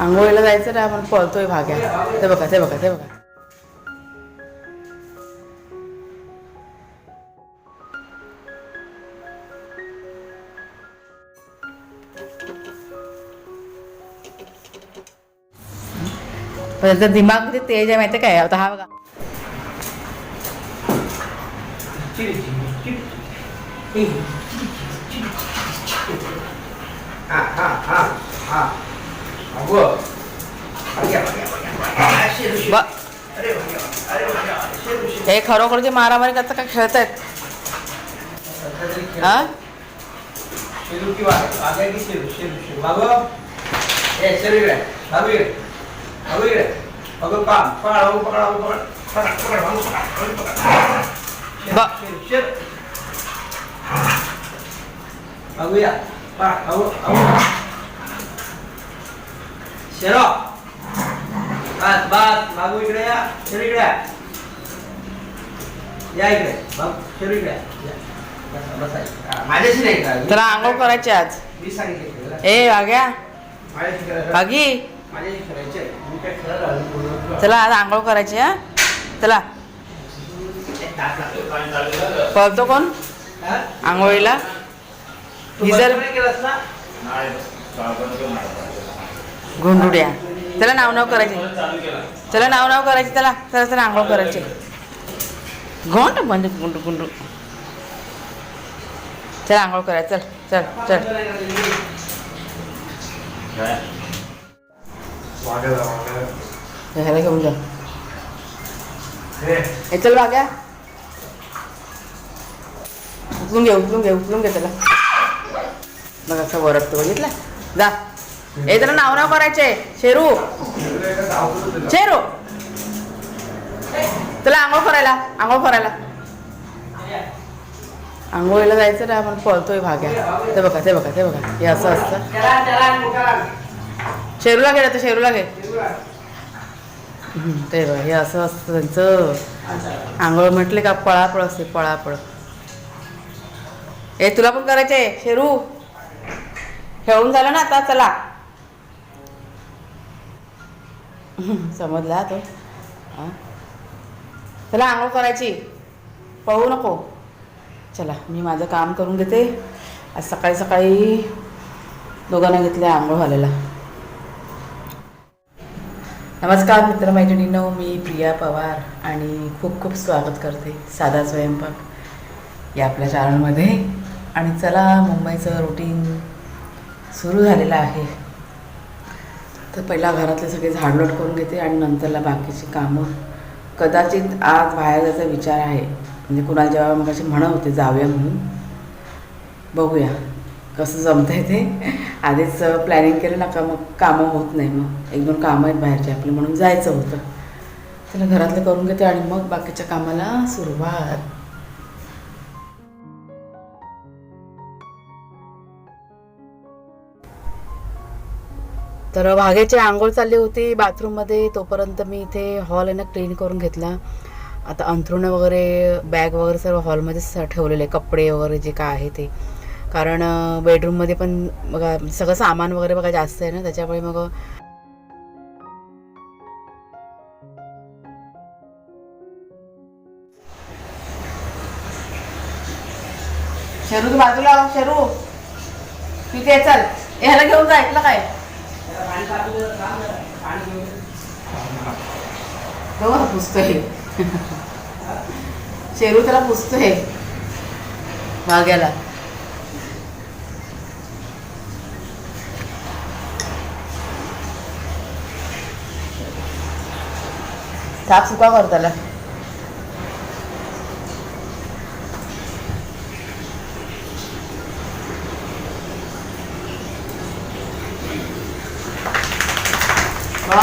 आंघोळीला जायचं ना आपण पळतोय भाग्या. ते बघा ते बघा ते बघा. पण त्याचा दिमाग किती तेज आहे माहिती काय? आता हा बघा. हा हा हा हा अगो बघ्या बघ्या बघ्या शेरू शेरू ब- अरे बघ्या अरे बघ्या शेरू शेरू हे खरोखर जे मारामारी करतात का खेळतायत हा शेरू किंवा आगे की शेरू शेरू शेरू बाबू ए शेरू इकडे बाबू इकडे बाबू इकडे बाबू काम पकड बाबू पकड बाबू पकड पकड पकड बाबू पकड बाबू पकड बा- शेरू शेरू बाबू या पकड बाबू बाबू शेरो बस मागू इकडे या शेरू इकडे या. या इकडे बाबू शेरू इकडे या. बसा, बसा. हा, माझ्याशी नाही का त्याला आंघोळ करायची आज मी सांगितले तुला. ए भाग्या माझ्याशी करायचं. करायचे. मी काय. चला आज आंघोळ करायची हा चला. पळतो कोण हा? आंघोळीला तू डिझेल- बंद नाही केलंस ना? गुंडुड्या त्याला नाव नाव करायचे चला नाव नाव करायचे त्याला चला चला आंघोळ करायचे गोंड म्हणजे गुंडू गुंडू चल आंघोळ करायचं चल चल चल घ्यायला घेऊन जा हे चल भाग्या उचलून घे उचलून घे उचलून घे त्याला मग असं वरटतो बघितलं जा हे त्याला नाव नाव करायचे शेरू शेरू तुला आंघोळ करायला आंघोळ करायला. आंघोळीला जायचं ना आपण पळतोय भाग्या. ते बघा ते बघा ते बघा. हे असं असतं. शेरूला घे तर शेरूला घे. ते बघा हे असं असतं त्यांचं. आंघोळ म्हटले का पळापळ असते पळापळ. ए तुला पण करायचे शेरू. खेळून झालं ना आता चला. समजला तो? हा? चला आंघोळ करायची. पळू नको. चला मी माझं काम करून घेते. आज सकाळी सकाळी दोघांना घेतले आंघोळ घालायला. नमस्कार मित्रमैत्रिणींनो मी प्रिया पवार आणि खूप खूप स्वागत करते साधा स्वयंपाक या आपल्या चॅनलमध्ये. आणि चला मुंबईचं रुटीन सुरू झालेलं आहे. तर पहिला घरातले सगळे झाडलोट करून घेते आणि नंतरला बाकीची कामं. कदाचित आज बाहेर जायचा विचार आहे. म्हणजे कुणाला जेव्हा मग अशी म्हणत होते जाऊया म्हणून. बघूया कसं जमतंय ते. आधीच प्लॅनिंग केलं ना का मग कामं होत नाही मग. एक दोन कामं आहेत बाहेरचे आपली म्हणून जायचं होतं. त्याला घरातलं करून घेते आणि मग बाकीच्या कामाला सुरुवात. तर वाघ्याची आंघोळ चालली होती बाथरूममध्ये तोपर्यंत मी इथे हॉल आहे ना क्लीन करून घेतला. आता अंथरुणं वगैरे बॅग वगैरे सर्व हॉलमध्येच ठेवलेले कपडे वगैरे जे काय आहे ते. कारण बेडरूममध्ये पण बघा सगळं सामान वगैरे बघा जास्त आहे ना त्याच्यामुळे मग शेरू तू बाजूला हो, तिथे चल. ह्याला घेऊन जा ऐकलं काय? बघा पुसतोय. शेरू त्याला पुसतोय. भाग्याला साफ सुका कर त्याला वा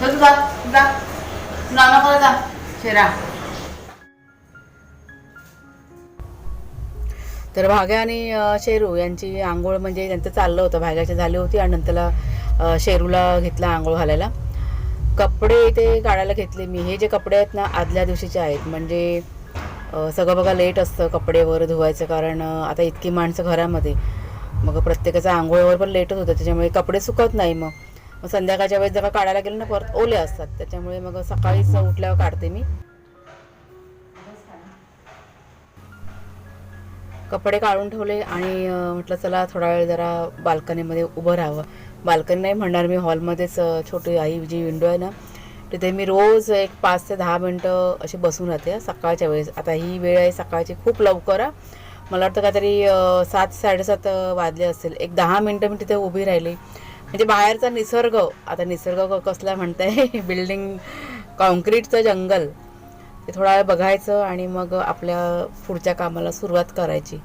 जा तू जा तू जा तू नाना परत जा तर भाग्या आणि शेरू यांची आंघोळ म्हणजे त्यांचं चाललं होतं भाग्याची झाली होती आणि नंतरला शेरूला घेतला आंघोळ घालायला. कपडे इथे काढायला घेतले मी. हे जे कपडे आहेत ना आदल्या दिवशीचे आहेत. म्हणजे सगळं बघा लेट असतं कपडेवर धुवायचं कारण आता इतकी माणसं घरामध्ये. मग प्रत्येकाचं आंघोळवर पण लेटच होतं. त्याच्यामुळे कपडे सुकत नाही मग. मग संध्याकाळच्या वेळेस जर का काढायला गेलं ना परत ओले असतात. त्याच्यामुळे मग सकाळीच उठल्यावर काढते मी. कपडे काढून ठेवले आणि म्हटलं चला थोडा वेळ जरा बाल्कनीमध्ये उभं राहावं. बाल्कनी नाही म्हणणार मी हॉलमध्येच छोटी आई जी विंडो आहे ना तिथे मी रोज एक पाच ते दहा मिनटं अशी बसून राहते सकाळच्या वेळेस. आता ही वेळ आहे सकाळची खूप लवकर मला वाटतं काहीतरी सात साडेसात वाजले असतील. एक दहा मिनटं मी तिथे उभी राहिली. म्हणजे बाहेरचा निसर्ग आता निसर्ग कसला म्हणताय बिल्डिंग कॉन्क्रीटचं जंगल ते थोडा वेळ बघायचं आणि मग आपल्या पुढच्या कामाला सुरुवात करायची.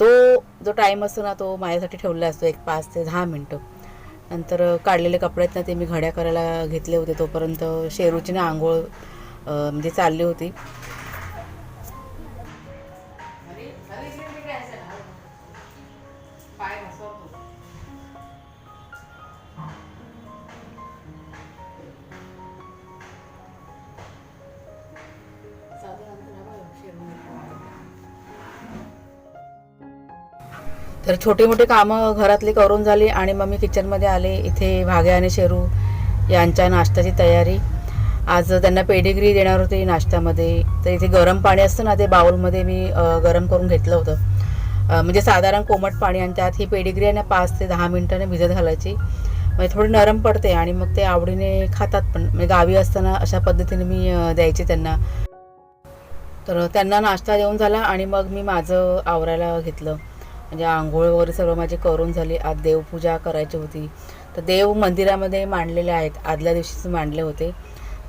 तो जो टाईम असतो ना तो माझ्यासाठी ठेवलेला असतो एक पाच ते दहा मिनटं. नंतर काढलेले कपडे आहेत ना ते मी घड्या करायला घेतले होते तोपर्यंत शेरूची ना आंघोळ म्हणजे चालली होती. तर छोटे मोठी कामं घरातली करून झाली आणि मग मी किचनमध्ये आले. इथे भागे आणि शेरू यांच्या नाश्त्याची तयारी. आज त्यांना पेडिग्री देणार होती नाश्त्यामध्ये. तर इथे गरम पाणी असतं ना ते बाउलमध्ये मी गरम करून घेतलं होतं. म्हणजे साधारण कोमट पाणी आणि त्यात ही पेडिग्री आहे ना पाच ते दहा मिनटाने भिजत घालायची. म्हणजे थोडी नरम पडते आणि मग ते आवडीने खातात पण. म्हणजे गावी असताना अशा पद्धतीने मी द्यायचे त्यांना. तर त्यांना नाश्ता देऊन झाला आणि मग मी माझं आवरायला घेतलं. म्हणजे आंघोळ वगैरे सर्व माझी करून झाली. आज देवपूजा करायची होती. तर देव मंदिरामध्ये मांडलेले आहेत. आदल्या दिवशीच मांडले होते.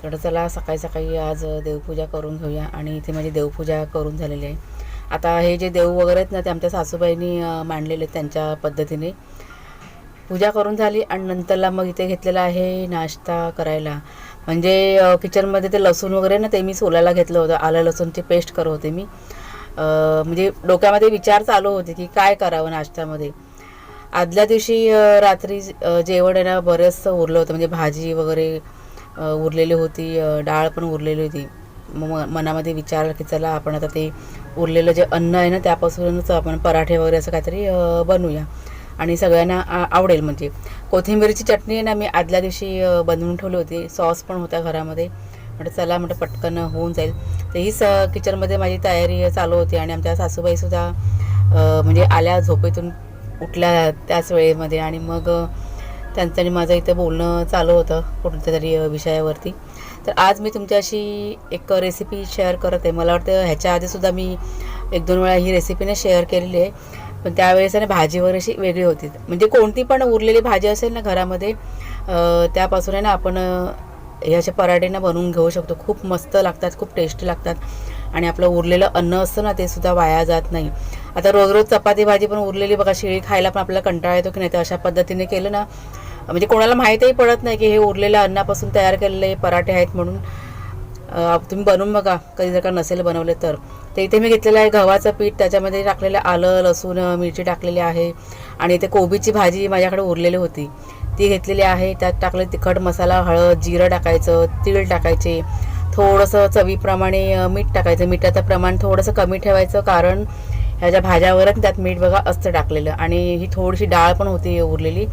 तर चला सकाळी सकाळी आज देवपूजा करून घेऊया आणि इथे माझी देवपूजा करून झालेली आहे. आता हे जे देव वगैरे आहेत ना ते आमच्या सासूबाईंनी मांडलेले आहेत त्यांच्या पद्धतीने. पूजा करून झाली आणि नंतरला मग इथे घेतलेला आहे नाश्ता करायला. म्हणजे किचनमध्ये ते लसूण वगैरे ना ते मी सोलायला घेतलं होतं. आलं लसूणची पेस्ट करत होते मी. म्हणजे डोक्यामध्ये विचार चालू होते की काय करावं नाश्त्यामध्ये. आदल्या दिवशी रात्री जेवण आहे ना बरंचसं उरलं होतं. म्हणजे भाजी वगैरे उरलेली होती डाळ पण उरलेली होती. मग म- मनामध्ये विचार की चला आपण आता ते उरलेलं जे अन्न आहे ना त्यापासूनच आपण पराठे वगैरे असं काहीतरी बनवूया. आणि सगळ्यांना आ- आवडेल म्हणजे. कोथिंबीरची चटणी आहे ना मी आदल्या दिवशी बनवून ठेवली होती. सॉस पण होता घरामध्ये. म्हटलं चला म्हटलं पटकन होऊन जाईल. तर ही स किचनमध्ये माझी तयारी चालू होती आणि आमच्या सासूबाईसुद्धा म्हणजे आल्या झोपेतून उठल्या त्याच वेळेमध्ये आणि मग त्यांचं आणि माझं इथं बोलणं चालू होतं कोणत्या तरी विषयावरती. तर आज मी तुमच्याशी एक रेसिपी शेअर करत आहे. मला वाटतं ह्याच्या आधीसुद्धा मी एक दोन वेळा ही रेसिपीने शेअर केलेली आहे. पण त्यावेळेस आहे ना भाजी वगैरे अशी वेगळी होती. म्हणजे कोणती पण उरलेली भाजी असेल ना घरामध्ये त्यापासून आहे ना आपण हे असे पराठेनं बनवून घेऊ शकतो. खूप मस्त लागतात खूप टेस्टी लागतात. आणि आपलं उरलेलं अन्न असतं ना ते सुद्धा वाया जात नाही. आता रोज रोज चपाती भाजी पण उरलेली बघा शिळी खायला पण आपल्याला कंटाळा येतो की नाही तर अशा पद्धतीने केलं ना म्हणजे कोणाला माहीतही पडत नाही की हे उरलेल्या अन्नापासून तयार केलेले पराठे आहेत म्हणून. तुम्ही बनवून बघा कधी जर का नसेल बनवले तर. ते इथे मी घेतलेलं आहे गव्हाचं पीठ त्याच्यामध्ये टाकलेलं आलं लसूण मिरची टाकलेली आहे. आणि इथे कोबीची भाजी माझ्याकडे उरलेली होती. ती घेतलेली आहे. त्यात टाकले तिखट मसाला हळद जिरं टाकायचं तीळ टाकायचे. थोडंसं चवीप्रमाणे मीठ टाकायचं. मिठाचं प्रमाण थोडंसं कमी ठेवायचं कारण ह्या ज्या त्यात मीठ बघा असतं टाकलेलं आणि ही थोडीशी डाळ पण होती उरलेली.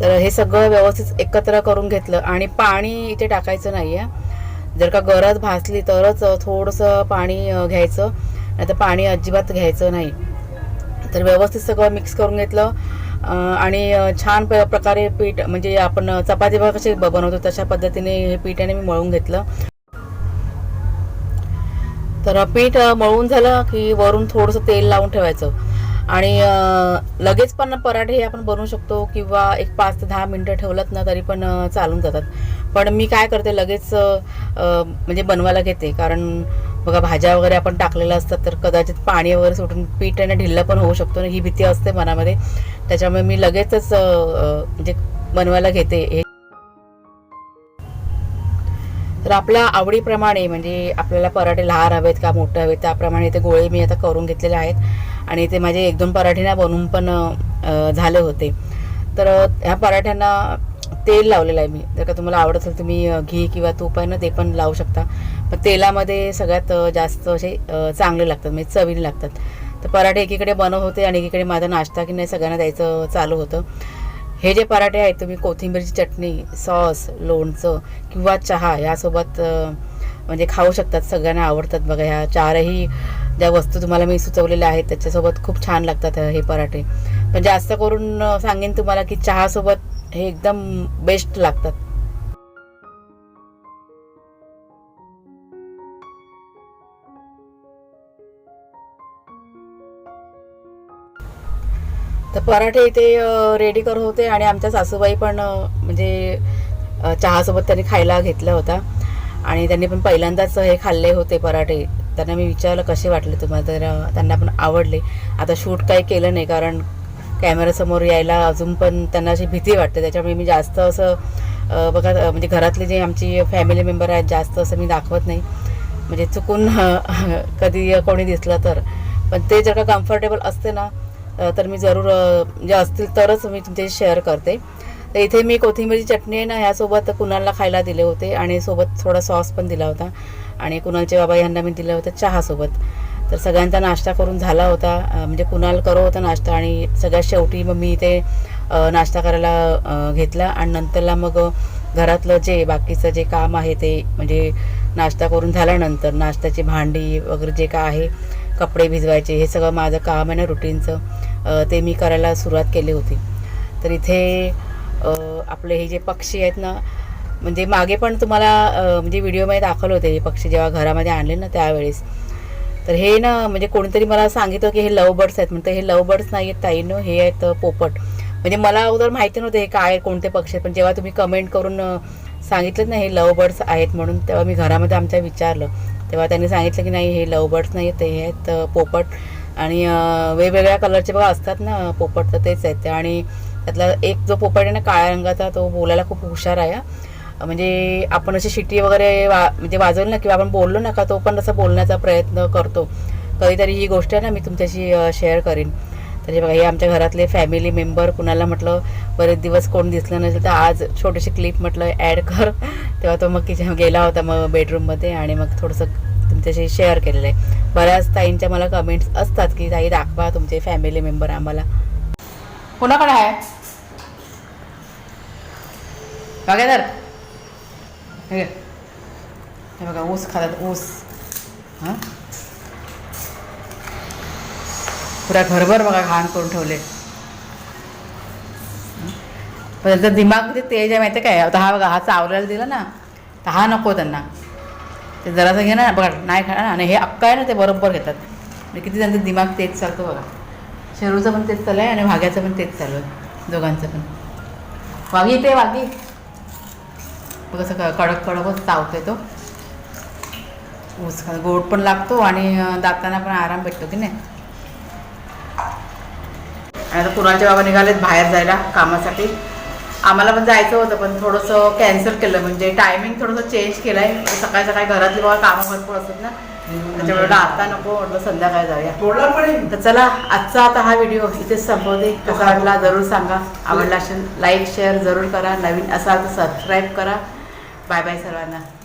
तर हे सगळं व्यवस्थित एकत्र करून घेतलं आणि पाणी इथे टाकायचं नाही आहे जर का गरज भासली तरच थोडंसं पाणी घ्यायचं. नाही तर पाणी अजिबात घ्यायचं नाही. तर व्यवस्थित सगळं मिक्स करून घेतलं. आणि छान प्रकारे पीठ म्हणजे आपण चपाती भाग कसे बनवतो तशा पद्धतीने हे पीठाने मी मळून घेतलं. तर पीठ मळून झालं की वरून थोडंसं तेल लावून ठेवायचं. आणि लगेच पण पराठे हे आपण बनवू शकतो किंवा एक पाच ते दहा मिनटं ठेवलंत ना तरी पण चालून जातात. पण मी काय करते लगेच म्हणजे बनवायला घेते. कारण बघा भाज्या वगैरे आपण टाकलेल्या असतात तर कदाचित पाणी वगैरे सुटून पीठ आणि ढिल्लं पण होऊ शकतो ही भीती असते मनामध्ये. त्याच्यामुळे मी लगेचच म्हणजे बनवायला घेते. हे तर आपल्या आवडीप्रमाणे म्हणजे आपल्याला पराठे लहान हवेत का मोठे हवेत त्याप्रमाणे ते गोळे मी आता करून घेतलेले आहेत. आणि ते माझे एक दोन पराठे ना बनवून पण झाले होते. तर ह्या पराठ्यांना तेल लावलेलं आहे मी. जर का तुम्हाला आवडत असेल तुम्ही घी किंवा तूप आहे ना ते पण लावू शकता. पण तेलामध्ये सगळ्यात जास्त असे चांगले लागतात म्हणजे चवीने लागतात. तर पराठे एकीकडे बनवत होते आणि एकीकडे माझा नाश्ता की नाही सगळ्यांना द्यायचं चालू होतं. हे जे पराठे आहेत तुम्ही कोथिंबीरची चटणी सॉस लोणचं किंवा चहा यासोबत म्हणजे खाऊ शकतात. सगळ्यांना आवडतात बघा ह्या चारही ज्या वस्तू तुम्हाला मी सुचवलेल्या आहेत त्याच्यासोबत खूप छान लागतात हे पराठे. पण जास्त करून सांगेन तुम्हाला की चहासोबत हे एकदम बेस्ट लागतात. तर पराठे इथे रेडी करत होते आणि आमच्या सासूबाई पण म्हणजे चहासोबत त्यांनी खायला घेतला होता. आणि त्यांनी पण पहिल्यांदाच हे खाल्ले होते पराठे. त्यांना मी विचारलं कसे वाटले तुम्हाला तर त्यांना पण आवडले. आता शूट काही केलं नाही कारण कॅमेऱ्यासमोर यायला अजून पण त्यांना अशी भीती वाटते. त्याच्यामुळे मी जास्त असं बघा म्हणजे घरातले जे आमची फॅमिली मेंबर आहेत जास्त असं मी दाखवत नाही. म्हणजे चुकून कधी कोणी दिसलं तर. पण ते जर का कम्फर्टेबल असते ना तर मी जरूर जे म्हणजे असतील तरच मी तुमच्याशी शेअर करते. तर इथे मी कोथिंबीरची चटणी आहे ना ह्यासोबत कुणालला खायला दिले होते आणि सोबत थोडा सॉस पण दिला होता. आणि कुणालचे बाबा यांना मी दिलं होतं चहासोबत. तर सगळ्यांचा नाश्ता करून झाला होता. म्हणजे कुणाल करत होता नाश्ता आणि सगळ्यात शेवटी मग मी ते नाश्ता करायला घेतला. आणि नंतरला मग घरातलं जे बाकीचं जे काम आहे ते म्हणजे नाश्ता करून झाल्यानंतर नाश्त्याची भांडी वगैरे जे काय आहे कपडे भिजवायचे हे सगळं माझं काम आहे ना रुटीनचं ते मी करायला सुरुवात केली होती. तर इथे आपले हे जे पक्षी आहेत ना म्हणजे मागे पण तुम्हाला म्हणजे व्हिडिओमध्ये दाखवले होते हे पक्षी जेव्हा घरामध्ये आणले ना त्यावेळेस. तर हे ना म्हणजे कोणीतरी मला सांगितलं की हे लव बर्ड्स आहेत. म्हणतं हे लव बर्ड्स नाही आहेत ताईनं हे आहेत पोपट. म्हणजे मला अगोदर माहिती नव्हते हे काय कोणते पक्षी आहेत. पण जेव्हा तुम्ही कमेंट करून सांगितलं ना हे लव बर्ड्स आहेत म्हणून तेव्हा मी घरामध्ये आमच्या विचारलं. तेव्हा त्यांनी सांगितलं की नाही हे लव बर्ड्स नाही आहेत हे आहेत पोपट. आणि वेगवेगळ्या कलरचे बघा असतात ना पोपट तर तेच आहेत. ते आणि त्यातला एक जो पोपट आहे ना काळ्या रंगाचा तो बोलायला खूप हुशार आहे म्हणजे आपण अशी शिटी वगैरे वा म्हणजे वाजवली ना किंवा आपण बोललो ना का तो पण असं बोलण्याचा प्रयत्न करतो. कधीतरी ही गोष्ट आहे ना मी तुमच्याशी शेअर करीन. तर हे बघा हे आमच्या घरातले फॅमिली मेंबर कुणाला म्हटलं बरेच दिवस कोण दिसलं नसेल तर आज छोटीशी क्लिप म्हटलं ॲड कर. तेव्हा तो मग किचन गेला होता मग बेडरूममध्ये आणि मग थोडंसं तुमच्याशी शेअर केलेलं आहे. बऱ्याच ताईंच्या मला कमेंट्स असतात की ताई दाखवा तुमचे फॅमिली मेंबर आम्हाला. कोणाकडे आहे? बघा तर. हे हे बघा ऊस खातात ऊस हां पुरा घरभर बघा घाण करून ठेवले पण त्यांचा दिमाग किती तेज आहे माहिती आहे काय आता हा बघा हा चावलेला दिला ना तर हा नको त्यांना ते जरासं घे ना बघा नाही खाणार आणि हे अक्का आहे ना ते बरोबर घेतात म्हणजे किती त्यांचं दिमाग तेज चालतो बघा शेरूचं पण तेच चालू आहे आणि वाघ्याचं पण तेच चालू आहे दोघांचं पण वाघी ते वाघी कसं क- कडक कडकच चावतोय तो. ऊस गोड पण लागतो आणि दातांना पण आराम भेटतो की नाही? आणि आता कुणालचे बाबा निघालेत बाहेर जायला कामासाठी. आम्हाला पण जायचं होतं पण थोडंसं कॅन्सल केलं. म्हणजे टायमिंग थोडंसं चेंज केलं आहे सकाळी सकाळी घरातली बाबा कामं भरपूर असतात ना. त्याच्यामुळे आता नको म्हटलं संध्याकाळी जाऊया. तर चला आजचा आता हा व्हिडिओ इथेच संपवते. कसा वाटला जरूर सांगा. आवडला असेल लाईक शेअर जरूर करा. नवीन असाल तर सबस्क्राईब करा. Bay bay Sarana.